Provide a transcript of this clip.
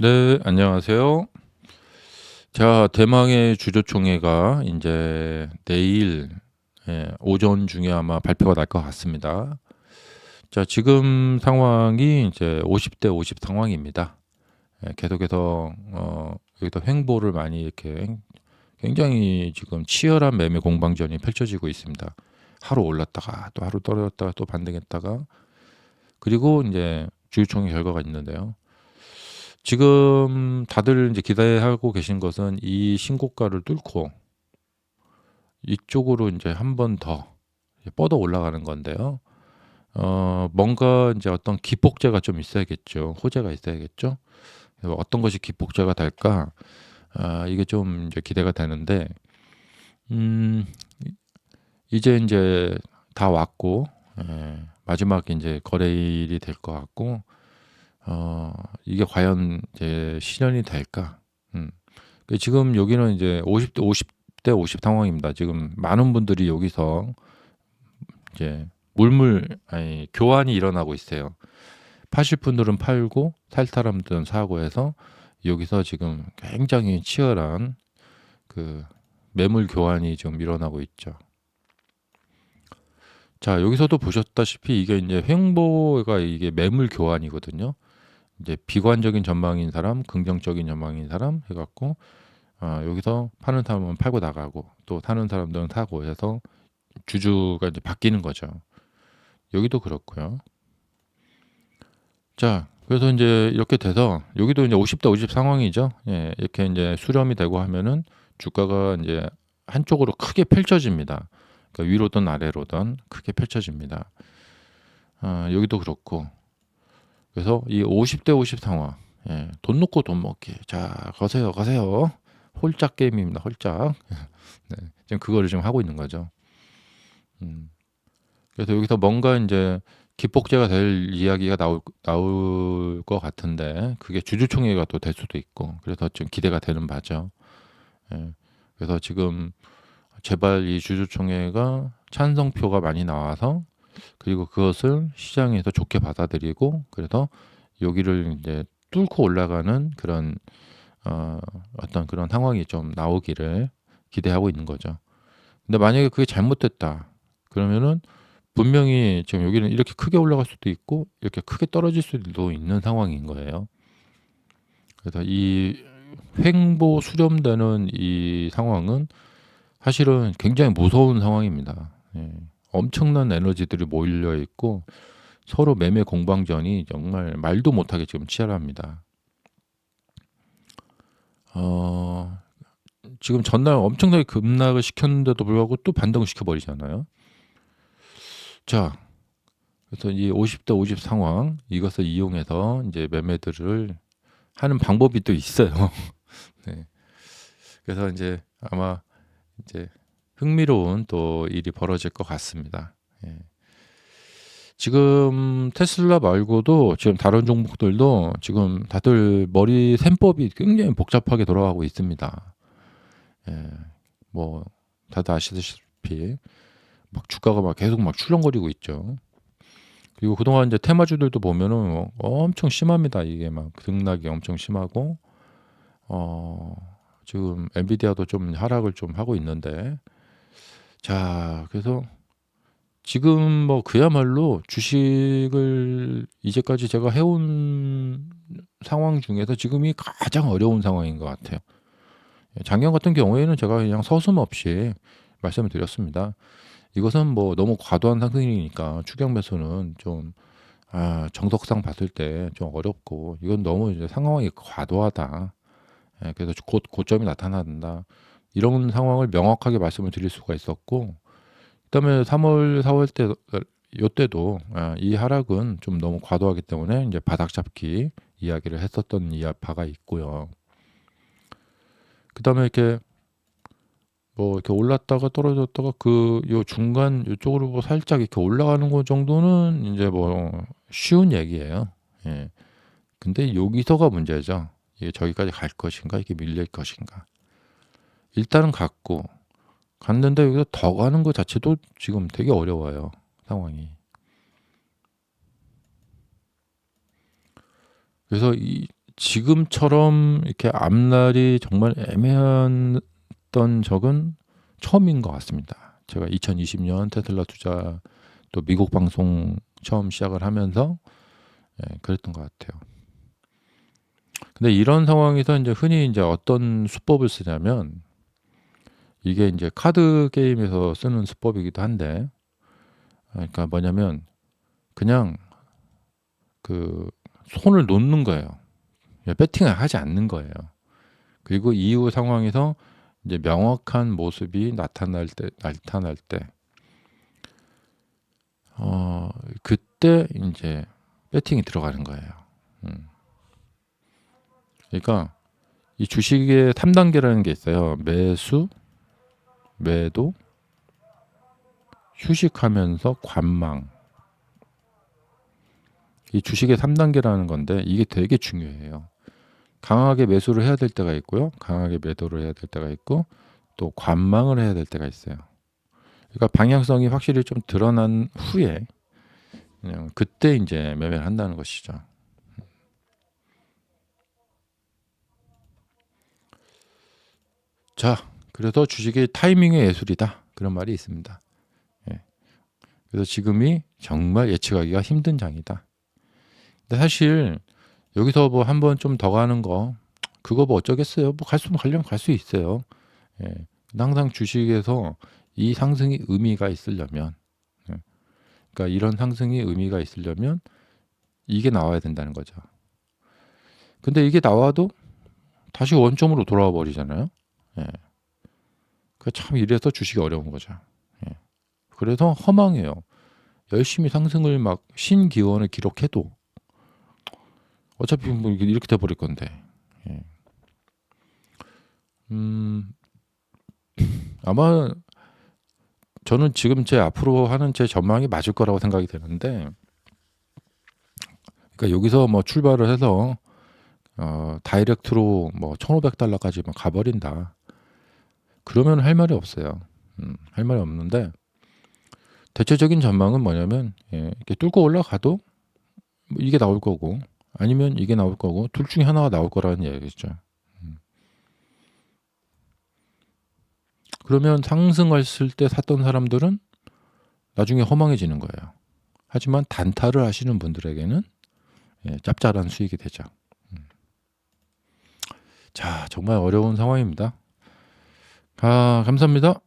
네, 안녕하세요. 자, 대망의 주주총회가 인제 내일 예 오전 중에 아마 발표가 날 것 같습니다. 자, 지금 상황이 인제 50 대 50 상황입니다. 예 계속해서 어 여기서 횡보를 많이 이렇게 굉장히 지금 치열한 매매 공방전이 펼쳐지고 있습니다. 하루 올랐다가 또 하루 떨어졌다가 또 반등했다가 그리고 인제 주주총회 결과가 있는데요. 지금 다들 인제 기대하고 계신 것은 이 신고가를 뚫고 이쪽으로 인제 한번더 뻗어 올라가는 건데요. 어 뭔가 인제 어떤 기폭제가 좀 있어야겠죠. 호재가 있어야겠죠. 어떤 것이 기폭제가 될까? 아 이게 좀 인제 기대가 되는데 음 이 이제 인제 다 왔고 예 마지막 인제 거래일이 될 것 같고 어 이게 과연 이제 실현이 될까? 음. 그 지금 여기는 이제 50대 50대 50 상황입니다. 지금 많은 분들이 여기서 이제 물물 아니 교환이 일어나고 있어요. 파실 분들은 팔고 살 사람들은 사고 해서 여기서 지금 굉장히 치열한 그 매물 교환이 좀 일어나고 있죠. 자, 여기서도 보셨다시피 이게 인제 횡보가 이게 매물 교환이거든요. 이제 비관적인 전망인 사람, 긍정적인 전망인 사람 해 갖고 아 여기서 파는 사람은 팔고 나가고 또 사는 사람들은 사고 해서 주주가 이제 바뀌는 거죠. 여기도 그렇고요. 자 그래서 인제 이렇게 돼서 여기도 인제 50대 50 상황이죠. 예 이렇게 인제 수렴이 되고 하면은 주가가 인제 한쪽으로 크게 펼쳐집니다. 그러니까 위로든 아래로든 크게 펼쳐집니다. 아 여기도 그렇고 그래서 이 50대 50 상황 예 돈 놓고 돈 먹기. 자 거세요, 거세요. 홀짝 게임입니다. 홀짝. 네. 지금 그거를 지금 하고 있는 거죠. 음. 그래서 여기서 뭔가 인제 기폭제가 될 이야기가 나올 나올 것 같은데 그게 주주총회가 또 될 수도 있고 그래서 좀 기대가 되는 바죠. 예. 그래서 지금 제발 이 주주총회가 찬성표가 많이 나와서 그리고 그것을 시장에서 좋게 받아들이고 그래서 여기를 인제 뚫고 올라가는 그런 어 어떤 그런 상황이 좀 나오기를 기대하고 있는 거죠. 근데 만약에 그게 잘못됐다 그러면은 분명히 지금 여기는 이렇게 크게 올라갈 수도 있고 이렇게 크게 떨어질 수도 있는 상황인 거예요. 그래서 이 횡보 수렴되는 이 상황은 사실은 굉장히 무서운 상황입니다. 예. 엄청난 에너지들이 몰려 있고 서로 매매 공방전이 정말 말도 못하게 지금 치열합니다. 어 지금 전날 엄청나게 급락을 시켰는데도 불구하고 또 반등을 시켜버리잖아요. 자, 그래서 이 50대 50 상황 이것을 이용해서 이제 매매들을 하는 방법이 또 있어요. 네. 그래서 이제 아마 이제 흥미로운 또 일이 벌어질 것 같습니다. 예. 지금 테슬라 말고도 지금 다른 종목들도 지금 다들 머리 셈법이 굉장히 복잡하게 돌아가고 있습니다. 예. 뭐 다들 아시다시피 막 주가가 막 계속 막 출렁거리고 있죠. 그리고 그동안 이제 테마주들도 보면은 엄청 심합니다. 이게 막 등락이 엄청 심하고 어 지금 엔비디아도 좀 하락을 좀 하고 있는데 자 그래서 지금 뭐 그야말로 주식을 이제까지 제가 해온 상황 중에서 지금이 가장 어려운 상황인 것 같아요. 작년 같은 경우에는 제가 그냥 서슴없이 말씀을 드렸습니다. 이것은 뭐 너무 과도한 상승이니까 추격 매수는 좀 아, 정석상 봤을 때 좀 어렵고 이건 너무 이제 상황이 과도하다. 예, 그래서 곧 고점이 나타난다. 이런 상황을 명확하게 말씀을 드릴 수가 있었고 그다음에 3월, 4월 때 요때도 아, 이 하락은 좀 너무 과도하기 때문에 이제 바닥 잡기 이야기를 했었던 이야 바가 있고요. 그다음에 이렇게 뭐 이렇게 올랐다가 떨어졌다가 그 요 중간 요쪽으로 뭐 살짝 이렇게 올라가는 거 정도는 인제 뭐 쉬운 얘기예요. 예. 근데 여기서가 문제죠. 이게 저기까지 갈 것인가 이게 밀릴 것인가. 일단은 갔고 갔는데 여기서 더 가는 거 자체도 지금 되게 어려워요, 상황이. 그래서 이 지금처럼 이렇게 앞날이 정말 애매했던 적은 처음인 것 같습니다. 제가 2020년 테슬라 투자 또 미국 방송 처음 시작을 하면서 예, 그랬던 것 같아요. 근데 이런 상황에서 이제 흔히 이제 어떤 수법을 쓰냐면 이게 이제 카드 게임에서 쓰는 수법이기도 한데 그러니까 뭐냐면 그냥 그 손을 놓는 거예요. 배팅을 하지 않는 거예요. 그리고 이후 상황에서 이제 명확한 모습이 나타날 때 나타날 때 어, 그때 이제 배팅이 들어가는 거예요. 음. 그러니까 이 주식의 3 단계라는 게 있어요. 매수, 매도, 휴식하면서 관망. 이 주식의 3단계라는 건데 이게 되게 중요해요. 강하게 매수를 해야 될 때가 있고요. 강하게 매도를 해야 될 때가 있고 또 관망을 해야 될 때가 있어요. 그러니까 방향성이 확실히 좀 드러난 후에 그냥 그때 이제 매매를 한다는 것이죠. 자, 그래서 주식이 타이밍의 예술이다. 그런 말이 있습니다. 예. 그래서 지금이 정말 예측하기가 힘든 장이다. 근데 사실 여기서 뭐 한 번 좀 더 가는 거 그거 뭐 어쩌겠어요. 뭐 갈 수면 가려면 갈 수 있어요. 예. 항상 주식에서 이 상승이 의미가 있으려면 예. 그러니까 이런 상승이 의미가 있으려면 이게 나와야 된다는 거죠. 근데 이게 나와도 다시 원점으로 돌아와 버리잖아요. 예. 그참 이래서 주식이 어려운 거죠. 예. 그래서 허망해요. 열심히 상승을 막 신기원을 기록해도 어차피 뭐 이렇게 돼버릴 건데. 예. 음, 아마 저는 지금 제 앞으로 하는 제 전망이 맞을 거라고 생각이 되는데, 그러니까 여기서 뭐 출발을 해서 어, 다이렉트로 뭐 1,500달러까지 뭐 가버린다. 그러면 할 말이 없어요. 음, 할 말이 없는데 대체적인 전망은 뭐냐면 예, 이렇게 뚫고 올라가도 뭐 이게 나올 거고 아니면 이게 나올 거고 둘 중에 하나가 나올 거라는 얘기죠. 음. 그러면 상승했을 때 샀던 사람들은 나중에 허망해지는 거예요. 하지만 단타를 하시는 분들에게는 예, 짭짤한 수익이 되죠. 음. 자, 정말 어려운 상황입니다. 아, 감사합니다.